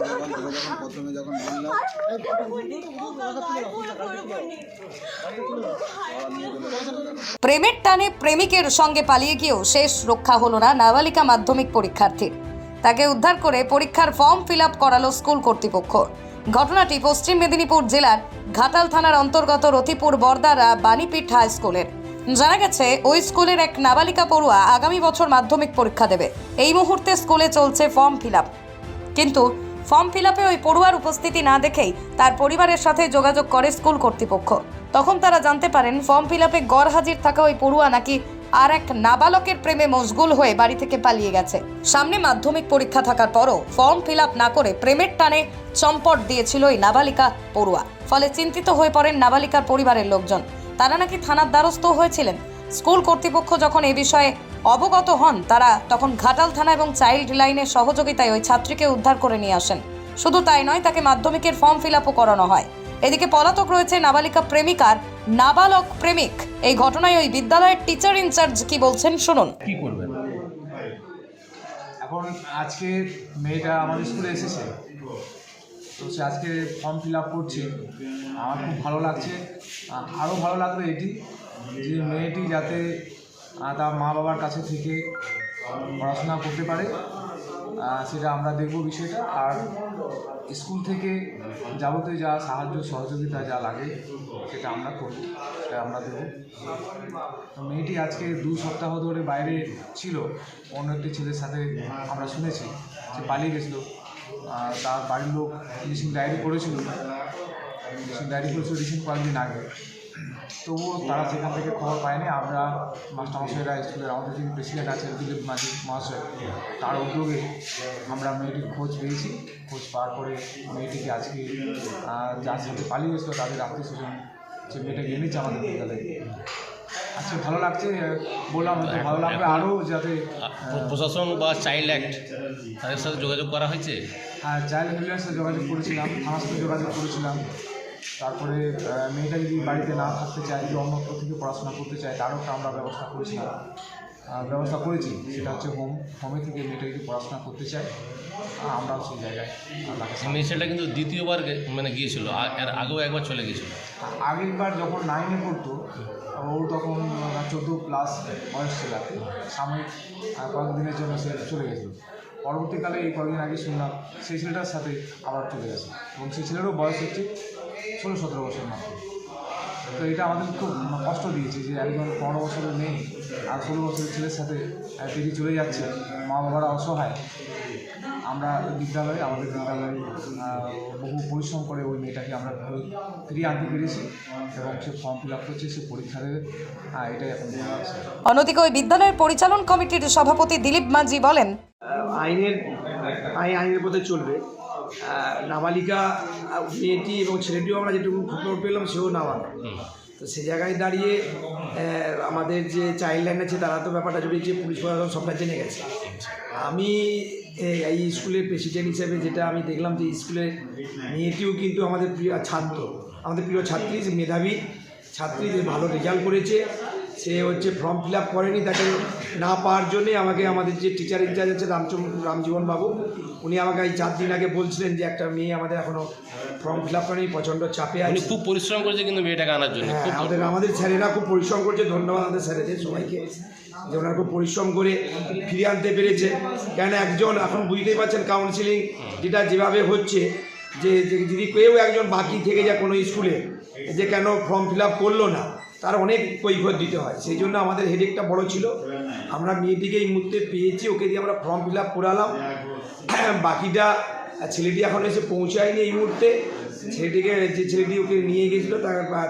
যখন তোকে যখন প্রথমে যখন বললাম প্রেমের টানে প্রেমিকের সঙ্গে পালিয়ে গিয়েও শেষ রক্ষা হলো না নাবালিকা মাধ্যমিক পরীক্ষার্থীর তাকে উদ্ধার করে পরীক্ষার ফর্ম ফিল আপ করালো স্কুল কর্তৃপক্ষ। ঘটনাটি পশ্চিম মেদিনীপুর জেলার ঘাটাল থানার অন্তর্গত রতিপুর বর্দারা বাণীপীঠ হাই স্কুলের। জানা গেছে ওই স্কুলের এক নাবালিকা পড়ুয়া আগামী বছর মাধ্যমিক পরীক্ষা দেবে। এই মুহূর্তে স্কুলে চলছে ফর্ম ফিল আপ। কিন্তু ফর্ম ফিল আপে ওই পড়ুয়ার উপস্থিতি না দেখেই তার পরিবারের সাথে যোগাযোগ করে স্কুল কর্তৃপক্ষ। তখন তারা জানতে পারেন, ফর্ম ফিল আপে গড় হাজির থাকা ওই পড়ুয়া নাকি আর এক নাবালকের প্রেমে মশগুল হয়ে বাড়ি থেকে পালিয়ে গেছে। সামনে মাধ্যমিক পরীক্ষা থাকার পরও ফর্ম ফিল আপ না করে প্রেমের টানে চম্পট দিয়েছিল ওই নাবালিকা পড়ুয়া। ফলে চিন্তিত হয়ে পড়েন নাবালিকার পরিবারের লোকজন। তারা নাকি থানার দ্বারস্থ হয়েছিলেন। স্কুল কর্তৃপক্ষ যখন এ বিষয়ে অবগত হন তারা তখন ঘাটাল থানা এবং চাইল্ড লাইনের সহযোগিতায় ওই ছাত্রীকে উদ্ধার করে নিয়ে আসেন। শুধু তাই নয় তাকে মাধ্যমিকের ফর্ম ফিল আপও করানো হয়। এদিকে পলাতক রয়েছে নাবালিকা প্রেমিকার নাবালক প্রেমিক। এই ঘটনায় ওই বিদ্যালয়ের টিচার ইনচার্জ কি বলছেন শুনুন। কি করবেন? এখন আজকে মেয়েটা আমাদের স্কুলে এসেছে। তো সে আজকে ফর্ম ফিল আপ করছে। আমার খুব ভালো লাগছে। আরও ভালো লাগবে এটি যে মেয়েটি যাতে তার মা বাবার কাছে থেকে পড়াশোনা করতে পারে। সেটা আমরা দেখব বিষয়টা। আর স্কুল থেকে যাবতীয় যা সাহায্য, সহযোগিতা যা লাগে, সেটা আমরা করব, সেটা আমরা দেবো। তো মেয়েটি আজকে দু সপ্তাহ ধরে বাইরে ছিল। অন্য একটি ছেলের সাথে আমরা শুনেছি সে পালিয়ে গেছিল। তার বাড়ির লোক রিসেন্ট ডায়েরি করেছিল। রিসেন্ট ডায়েরি করেছিল রিসেন্ট কয়েকদিন আগে। তবুও তারা সেখান থেকে খবর পায়নি আমরা মাস্টারমশাইরা স্কুলের আমাদের যিনি প্রেসিডেন্ট আছেন দিলীপ মাঝি মহাশয় তার উদ্যোগে আমরা মেয়েটির খোঁজ পেয়েছি। খোঁজ পাওয়ার পরে মেয়েটিকে আজকে যার সাথে পালিয়ে গেছিল তাদের আত্মীয় স্বজন সে মেয়েটাকে এনেছে আমাদের বিদ্যালয়ে। আজকে ভালো লাগছে বললাম ভালো লাগবে আরও যাতে প্র- প্রশাসন বা চাইল্ড অ্যাক্ট তাদের সাথে যোগাযোগ করা হয়েছে? হ্যাঁ চাইল্ড হেল্পলাইনের সাথে যোগাযোগ করেছিলাম থানার সাথে যোগাযোগ করেছিলাম। তারপরে মেয়েটা যদি বাড়িতে না থাকতে চায় যদি অন্যত্র থেকে পড়াশোনা করতে চায় তারও একটা আমরা ব্যবস্থা করেছিলাম ব্যবস্থা করেছি। সেটা হচ্ছে হোম হোমে থেকে মেয়েটা যদি পড়াশোনা করতে চায় আমরাও সেই জায়গায় আহ, তাকে সাহায্য মেয়ে ছেলেটা কিন্তু দ্বিতীয়বার মানে গিয়েছিল। আ- এর আগেও একবার চলে গিয়েছিল। আগেরবার যখন নাইনে পড়তো ও তখন চোদ্দ প্লাস বয়স ছিল আর সাময়িক কয়েকদিনের জন্য সে চলে গেছিল। পরবর্তীকালে এই কয়েকদিন আগে শুনলাম সেই ছেলেটার সাথে আবার চলে গেছে। এবং সেই ছেলেরও বয়স হচ্ছে ষোলো সতেরো বছর মাত্র তো এটা আমাদের খুব কষ্ট দিয়েছে যে একজন পনেরো বছরের মেয়ে আর ষোলো বছরের ছেলের সাথে দিদি চলে যাচ্ছে। মা বাবারা অসহায়। আমরা বিদ্যালয়ে আমাদের বিদ্যালয়ে বহু পরিশ্রম করে ওই মেয়েটাকে আমরা ফিরিয়ে আনতে পেরেছি এবং সে ফর্ম ফিল আপ করছে সে পরীক্ষা দেবে এটাই এখন অন্যদিকে ওই বিদ্যালয়ের পরিচালন কমিটির সভাপতি দিলীপ মাঝি বলেন আইনের আইন আইনের পথে চলবে। নাবালিকা মেয়েটি এবং ছেলেটিও আমরা যেটুকু খবর পেলাম সেও নাবালক। তো সে জায়গায় দাঁড়িয়ে আমাদের যে চাইল্ড লাইন আছে তারা তো ব্যাপারটা জড়িয়েছে পুলিশ প্রশাসন সবটা জেনে গেছে। আমি এই স্কুলের প্রেসিডেন্ট হিসেবে যেটা আমি দেখলাম যে স্কুলের মেয়েটিও কিন্তু আমাদের প্রিয় ছাত্র। আমাদের প্রিয় ছাত্রী যে মেধাবী। ছাত্রী যে ভালো রেজাল্ট করেছে। সে হচ্ছে ফর্ম ফিল আপ করেনি তাকে না পাওয়ার জন্যে আমাকে আমাদের যে টিচার ইনচার্জ আছে রামচম রামজীবন বাবু উনি আমাকে এই চার দিন আগে বলছিলেন যে একটা মেয়ে আমাদের এখনও ফর্ম ফিল আপ করেনি প্রচণ্ড চাপে আছে। খুব পরিশ্রম করেছে কিন্তু মেয়েটাকে আনার জন্য হ্যাঁ আমাদের আমাদের স্যারেরা খুব পরিশ্রম করছে ধন্যবাদ আমাদের স্যারেদের সবাইকে যে ওনারা খুব পরিশ্রম করে ফিরিয়ে আনতে পেরেছে। কেন একজন এখন বুঝতেই পারছেন কাউন্সিলিং যেটা যেভাবে হচ্ছে যে যে যদি কেউ একজন বাকি থেকে যায় কোনো স্কুলে যে কেন ফর্ম ফিল আপ করল না? তার অনেক কৈফত দিতে হয়। সেই জন্য আমাদের হেডেকটা বড় ছিল। আমরা মেয়েটিকে এই মুহূর্তে পেয়েছি, ওকে দিয়ে আমরা ফর্ম ফিল আপ করালাম। বাকিটা ছেলেটি এখন এসে পৌঁছায়নি এই মুহূর্তে। ছেলেটিকে, যে ছেলেটি ওকে নিয়ে গেছিল,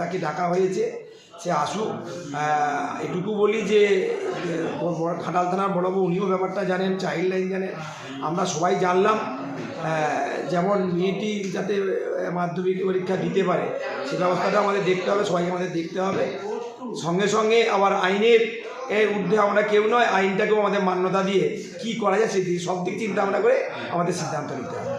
তাকে ডাকা হয়েছে। সে আসুক। এটুকু বলি যে খাটাল থানার বড়বাবু, উনিও ব্যাপারটা জানেন, চাইল্ড লাইন জানেন। আমরা সবাই জানলাম যেমন মেয়েটি যাতে মাধ্যমিক পরীক্ষা দিতে পারে, সে ব্যবস্থাটা আমাদের দেখতে হবে, সবাইকে আমাদের দেখতে হবে। সঙ্গে সঙ্গে আবার আইনের এর ঊর্ধ্বে আমরা কেউ নয়, আইনটাকেও আমাদের মান্যতা দিয়ে কি করা যায় সেই দিকে সব দিক চিন্তা ভাবনা করে আমাদের সিদ্ধান্ত নিতে হবে।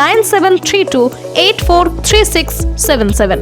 nine seven three two eight four three six seven seven.